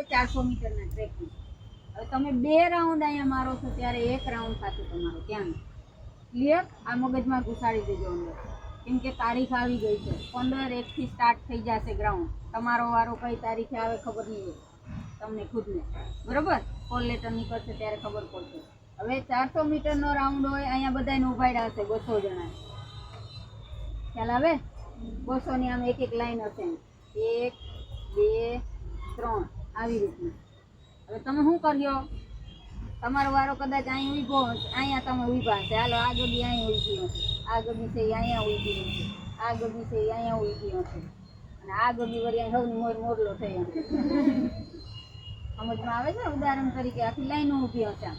હોય ચારસો મીટરના ટ્રેકની હવે તમે બે રાઉન્ડ અહીંયા મારો છો ત્યારે એક રાઉન્ડ સાથે તમારો, ત્યાં ક્લિયર આ મગજમાં ઘુસાડી દેજો અંદર. કેમ કે તારીખ આવી ગઈ છે. પંદર એકથી સ્ટાર્ટ થઈ જશે ગ્રાઉન્ડ તમારો વારો કઈ તારીખે આવે ખબર નહીં હોય. તમને ખુદને. બરોબર? કોલ લેટર નીકળશે ત્યારે ખબર પડશે. હવે ચારસો મીટરનો રાઉન્ડ હોય, અહીંયા બધાને ઉભાડ્યા હશે, બસો જણા ખ્યાલ આવે? બસોની આમ એક એક લાઈન હશે. એક, બે, ત્રણ. આવી રીતના. હવે તમે શું કર્યો? તમારો વારો કદાચ અહીં ઊભો હશે. અહીંયા તમે ઊભા હશે. હાલો, આ ગડી અહીં ઊભી હશે. આ ગડી છે અહીંયા ઊભી હશે. આ ગડી છે અહીંયા ઊભી હશે. અને આ ગડી વળી સૌ મોર મોરલો હશે. સમજમાં આવે છે ઉદાહરણ તરીકે આખી લાઈનો ઊભી હશે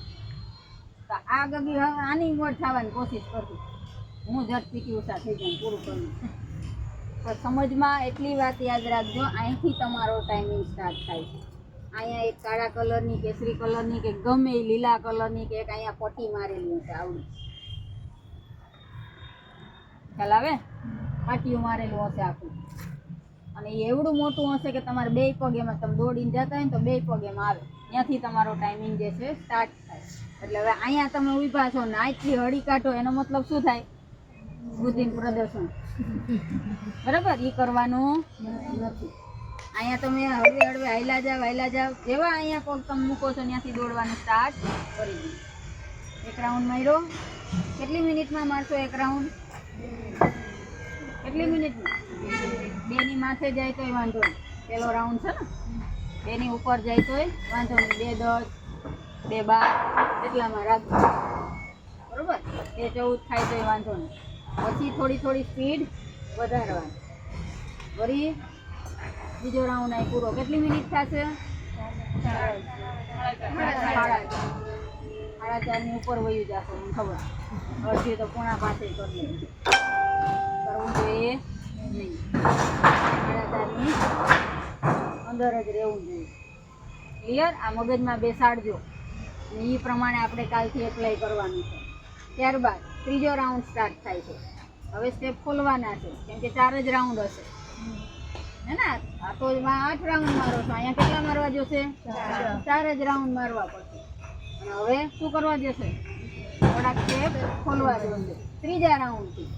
તો આ ગગી હવે આની મોડ થવાની કોશિશ કરતી હું ઝડપીથી ઉષા થઈ જાય પૂરું કરું. સમજમાં એટલી વાત યાદ રાખજો, અહીંથી તમારો ટાઈમિંગ સ્ટાર્ટ થાય. છે અહીંયા એક કાળા કલરની કેસરી કલરની કે ગમે લીલા કલરની કે એક અહીંયા પટ્ટી મારેલી હશે આવડી ખ્યાલ આવે? પાટીયું મારેલું હશે આખું. અને એવડું મોટું હશે કે તમારે બે પગ એમાં, તમે દોડીને જતા હોય ને તો બે પગ એમાં આવે. ત્યાંથી તમારો ટાઈમિંગ જે છે સ્ટાર્ટ થાય. એટલે હવે અહીંયા તમે ઊભા છો ને, આટલી હળી કાઢો, એનો મતલબ શું થાય? બુદ્ધિનું પ્રદર્શન. બરાબર? એ કરવાનું નથી. અહીંયા તમે હળવે હળવે હાયલા જાવ હાયલા જાવ. જેવા અહીંયા પગ તમે મૂકો છો, ત્યાંથી દોડવાનું સ્ટાર્ટ કરી દો. એક રાઉન્ડ માર્યો. કેટલી મિનિટમાં મારશો એક રાઉન્ડ કેટલી મિનિટમાં? બેની માથે જાય તોય વાંધો નહીં. પહેલો રાઉન્ડ છે ને? બેની ઉપર જાય તોય વાંધો નહીં. બે દસ બે બાર, એટલામાં રાખજો. બરોબર? બે ચૌદ થાય તોય વાંધો નહીં. પછી થોડી થોડી સ્પીડ વધારવાની. વળી બીજો રાઉન્ડ અહીં પૂરો કેટલી મિનિટ થશે? સાડા ચારની ઉપર વયું જશે, મને ખબર. અડધી તો પૂણા પાસે કરી કરવું જોઈએ નહીં. સાડા ચારની અંદર જ રહેવું જોઈએ. ક્લિયર આ મગજમાં બેસાડજો. એ પ્રમાણે આપણે કાલથી એપ્લાય કરવાનું છે. ત્યારબાદ ત્રીજો રાઉન્ડ સ્ટાર્ટ થાય છે. હવે સ્ટેપ ખોલવાના છે. કેમ કે ચાર જ રાઉન્ડ હશે. હે ને? આ તો આઠ રાઉન્ડ મારો છો. અહીંયા કેટલા મારવા જોશે? ચાર જ રાઉન્ડ મારવા પડશે. અને હવે શું કરવા જશે? થોડાક સ્ટેપ ખોલવા જોશે. ત્રીજા રાઉન્ડથી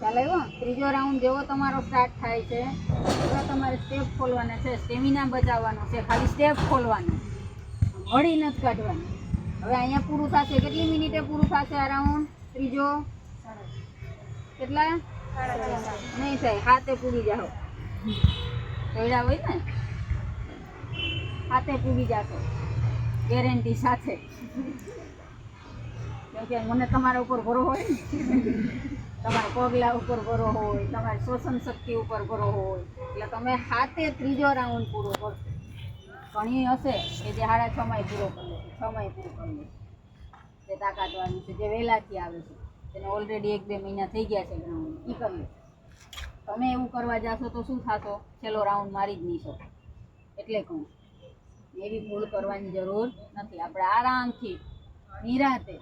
ચાલે આવ્યો? ત્રીજો રાઉન્ડ જેવો તમારો સ્ટાર્ટ થાય છે. એવા તમારે સ્ટેપ ખોલવાના છે. સ્ટેમિના બચાવવાનો છે. ખાલી સ્ટેપ ખોલવાનો. હળી નથી કાઢવાની. હવે અહીંયા પૂરું થશે. કેટલી મિનિટે પૂરું થશે આ રાઉન્ડ ત્રીજો? કેટલા? નહીં થાય. હાથે પૂરી જાઓ. દોડ્યા હોય ને? હાથે પૂરી જાશો. ગેરંટી સાથે. કે મને તમારા ઉપર ભરો હોય તમારા પગલા ઉપર ભરો હોય, તમારી શ્વસન શક્તિ ઉપર ભરો હોય. એટલે તમે હાથે ત્રીજો રાઉન્ડ પૂરો કરશો. ઘણી હશે. કે જે સાડા છ માં પૂરો કરી છ માં પૂરો કરી લે જે તાકાતવાનું છે, જે વહેલાથી આવે છે, તેને ઓલરેડી એક બે મહિના થઈ ગયા છે ગ્રાઉન્ડ એ કરવું તમે એવું કરવા જાશો તો શું થશો? છેલ્લો રાઉન્ડ મારી જ નહીં શકો એટલે કહું એવી ભૂલ કરવાની જરૂર નથી. આપણે આરામથી, નિરાતે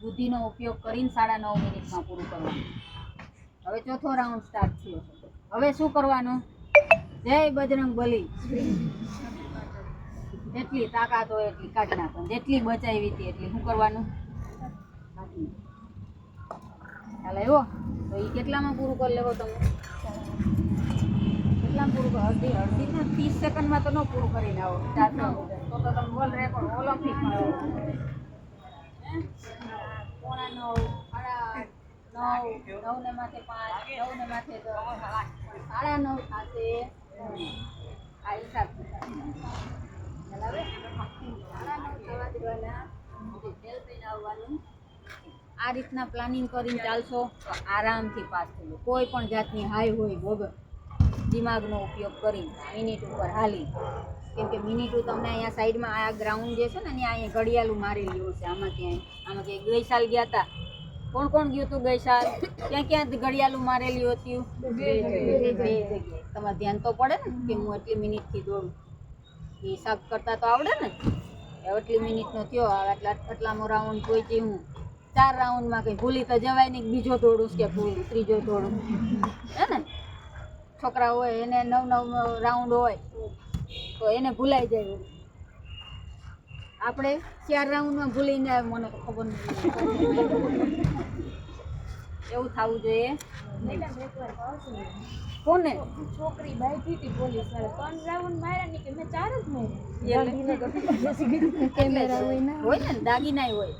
બુદ્ધિનો ઉપયોગ કરીને સાડા નવ મિનિટમાં પૂરું કરવાનું. હવે ચોથો રાઉન્ડ સ્ટાર્ટ થયો હવે શું કરવાનું? જય બજરંગ બલી જેટલી તાકાત હોય એટલી કાઢી નાખવાની. જેટલી બચાવી હતી એટલી. શું કરવાનું. ખ્યાલ આવ્યો તો એ કેટલામાં પૂરું કરી લેવો તમે? કેટલામાં પૂરું અડધી અડધી ને, ત્રીસ સેકન્ડમાં તો ન પૂરું કરીને આવો. ચારસો તો તો તમે વર્લ્ડ રેકોર્ડ ઓલિમ્પિકમાં પોણા નવ, સાડા નવ નવ ને માથે પાંચ નવ ને માથે સાડા નવ થશે આ હિસાબ ખ્યાલ આવે? સાડા નવ થવા દેવાના પછી જેલ થઈને આવવાનું આ રીતના પ્લાનિંગ કરીને ચાલશો તો આરામથી પાસ થયો કોઈ પણ જાતની હાઈ હોય વગર દિમાગનો ઉપયોગ કરી મિનિટ ઉપર હાલી. કેમ કે મિનિટું તમને અહીંયા સાઈડમાં આ ગ્રાઉન્ડ જે છે ને અહીંયા અહીંયા ઘડિયાળું મારી લેવું છે. આમાં ક્યાંય આમાં ક્યાંય ગઈ સાલ ગયા હતા કોણ કોણ ગયું હતું ગઈ સાલ ક્યાં ક્યાં ઘડિયાળું મારેલી હતી? બે જગ્યાએ. તમારે ધ્યાન તો પડે ને કે હું એટલી મિનિટથી દોડું. હિસાબ કરતા તો આવડે ને. એટલી મિનિટનો થયો આટલા આટલામો રાઉન્ડ પહોંચી હું. ચાર રાઉન્ડમાં કંઈ ભૂલી તો જવાય નહીં, બીજો દોડું કે ભૂલ, ત્રીજો દોડું. હે ને? છોકરા હોય, એને નવ નવ રાઉન્ડ હોય, તો એને ભૂલાઈ જાય. આપણે ચાર રાઉન્ડમાં ભૂલીને મને ખબર નથી. એવું થવું જોઈએ. કોને? છોકરી બાઈ હતી પોલીસવાળા ત્રણ રાઉન્ડ માર્યા ને કે મેં ચાર જ કેમેરા હોય ને હોય ને? દાગીના હોય.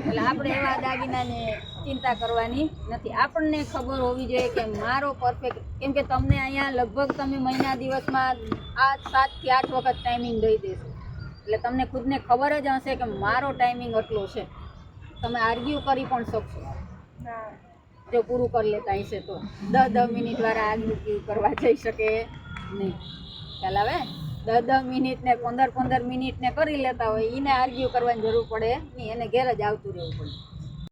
એટલે આપણે એવા દાગીનાને ચિંતા કરવાની નથી. આપણને ખબર હોવી જોઈએ કે મારો પરફેક્ટ કેમ કે તમને અહીંયા લગભગ તમે મહિના દિવસમાં આ સાત કે આઠ વખત ટાઈમિંગ દઈ દેશો. એટલે તમને ખુદને ખબર જ હશે કે મારો ટાઈમિંગ એટલો છે. તમે આર્ગ્યુ કરી પણ શકશો. જો પૂરું કરી લેતા હશે તો. દસ દસ મિનિટ વાળા આર્ગ્યુ કરવા જઈ શકે નહીં. ખ્યાલ આવે? દસ દસ મિનિટ ને પંદર પંદર મિનિટ ને કરી લેતા હોય. એને આર્ગ્યુ કરવાની જરૂર પડે નહીં. એને ઘેર જ આવતું રહેવું પડે.